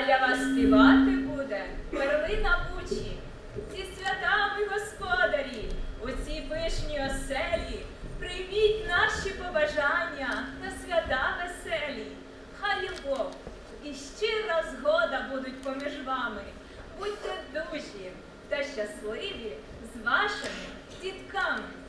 А для вас співати буде перлина Бучі. Зі святами господарі у цій пишній оселі прийміть наші побажання на свята веселі. Хай любов і щира згода будуть поміж вами. Будьте дужі та щасливі з вашими дітками.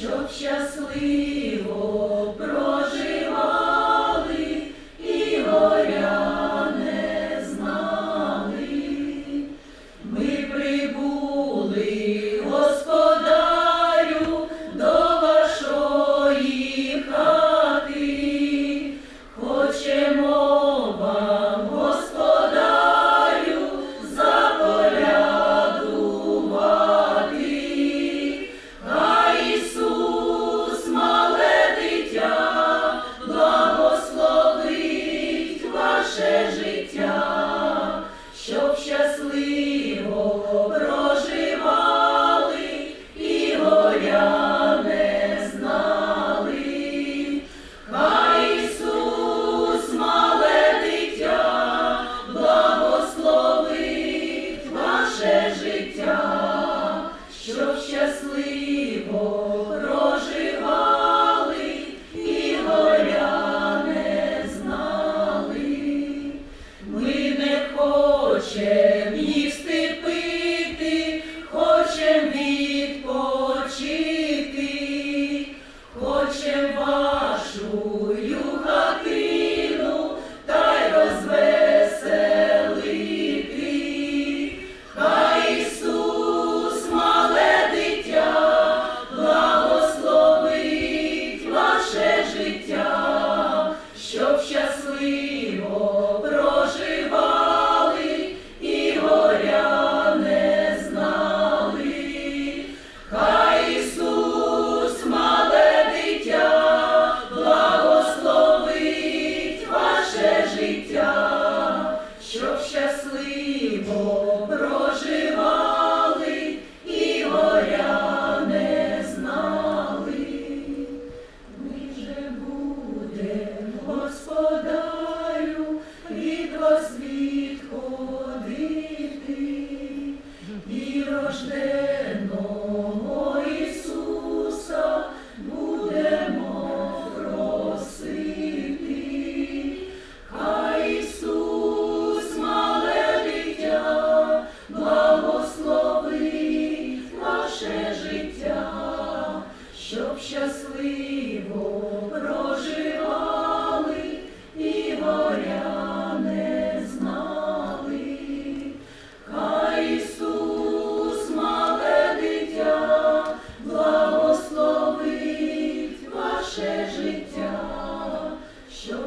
Щоб щасливо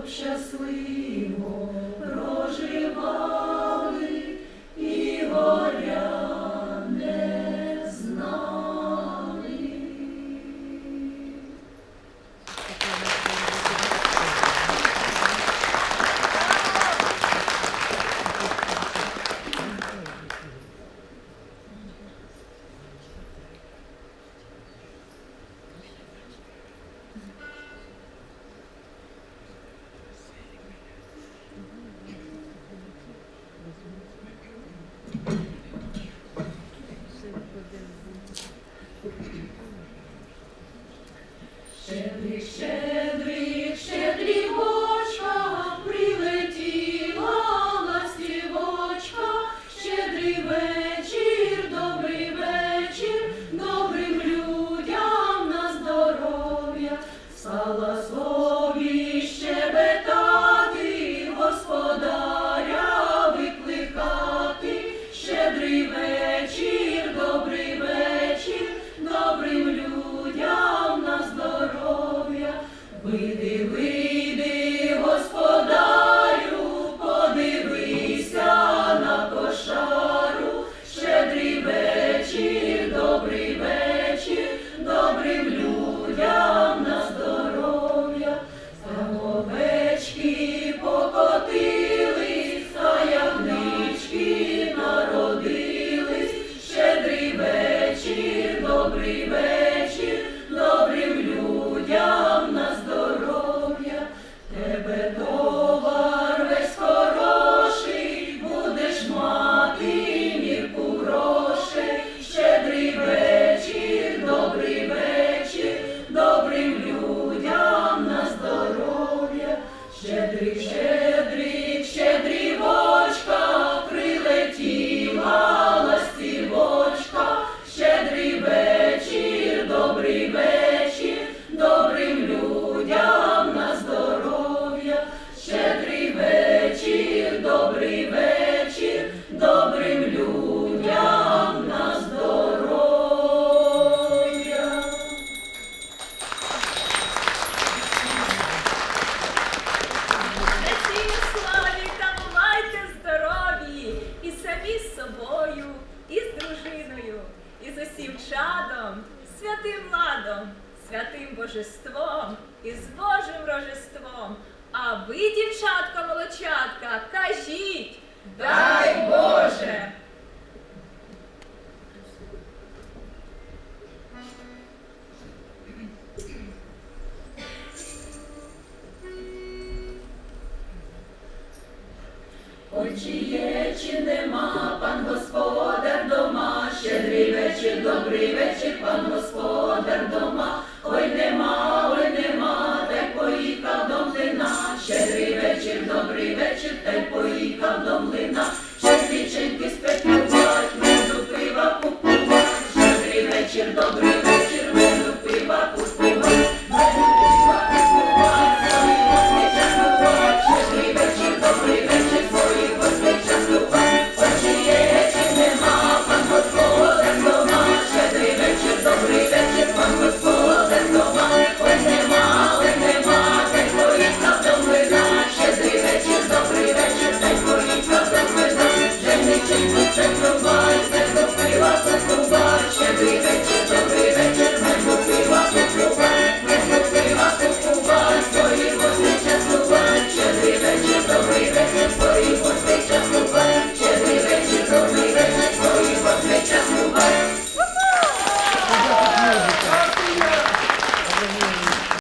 щасливо проживали